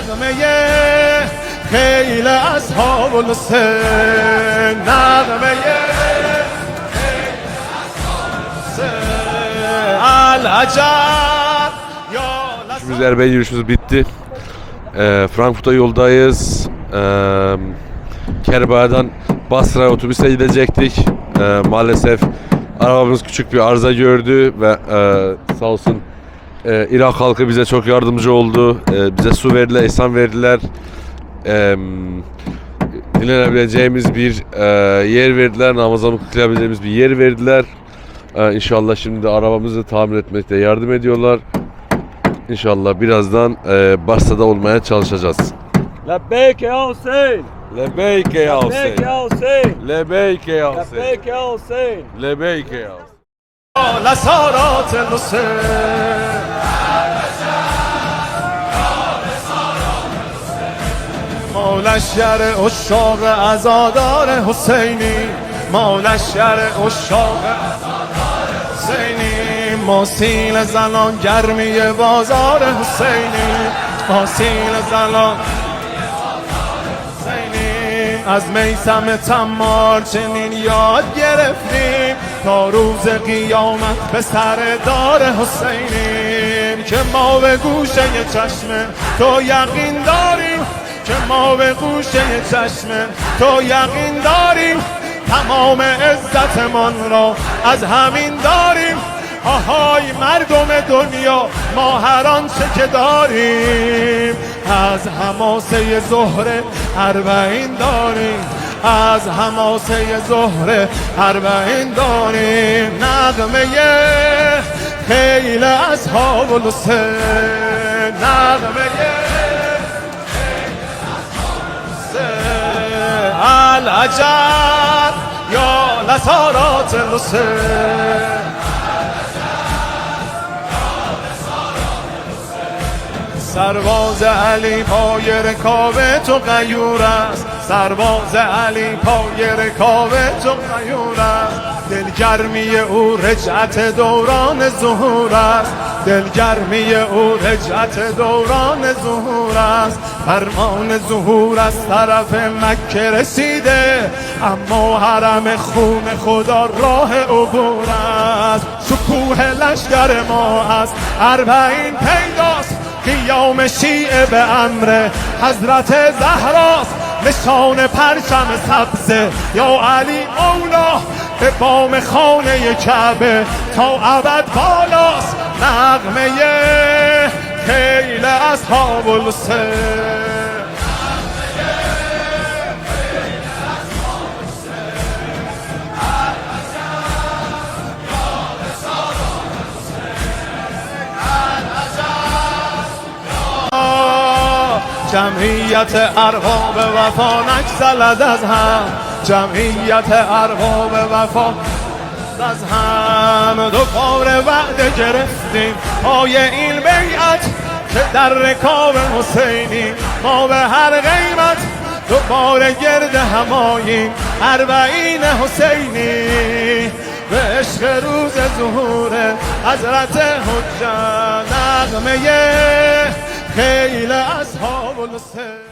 نغمه خیل اصحاب الحسین نغمه العجب یا Biz Erbey yürüyüşümüz bitti. Ee, Frankfurt'a yoldayız. Ee, Kerbaya'dan Basra'ya otobüse gidecektik. Ee, maalesef arabamız küçük bir arıza gördü ve e, sağ olsun ee, Irak halkı bize çok yardımcı oldu. Ee, bize su verdiler, insan verdiler. Ee, dinlenebileceğimiz bir e, yer verdiler. Namazımı kılabileceğimiz bir yer verdiler. Ee, inşallah şimdi arabamızı tamir etmekte yardım ediyorlar. İnşallah birazdan e, Basra'da olmaya çalışacağız. Lebbeyk ya Hüseyin. Lebeyke ya Hüseyin. Lebeyke ya Hüseyin. Lebeyke ya Hüseyin. Lebeyke ya Hüseyin. La sarat Hüseyin. لشکر اشاق ازادار حسینی ما لشکر اشاق حسینی. ما سیل زنان گرمی بازار حسینی ما سیل زنان از میسم تمار چنین یاد گرفتیم تا روز قیامت به سر دار حسینیم که ما به گوشه چشم تو یقین داریم. که ما به گوشه چشم تو یقین داریم. تمام عزتمان را از همین داریم. آهای مردم دنیا ما هر آنچه که داریم. از حماسه زهره اربعین داریم. از حماسه زهره اربعین داریم. نغمه خیل اصحاب الحسین نغمه العجب یا لطارات الحسین سرباز علی پای رکاب تو قیور است. سرباز علی پای رکاب تو قیور است. دلگرمی او رجعت دوران ظهور است. دلگرمی او رجعت دوران ظهور است. فرمان ظهور از طرف مکه رسیده. اما حرم خون خدا راه عبور است. شکوه لشکر ما است. اربعین پیداست. قیام شیعه به امر حضرت زهراست. نشان پرچم سبزه. یا علی مولا به بام خانه کعبه. تا ابد بالاست نغمه خیل اصحاب الحسین. جمعیت ارباب وفا نگسلد از هم. جمعیت ارباب وفا از هم. دو بار وعده گرفتیم. پای این بیعت که در رکاب حسینی. ما به هر قیمت دوباره گرد هماییم. اربعین حسینی. به عشق روز ظهور حضرت حجت نغمه خیل اصحاب الحسین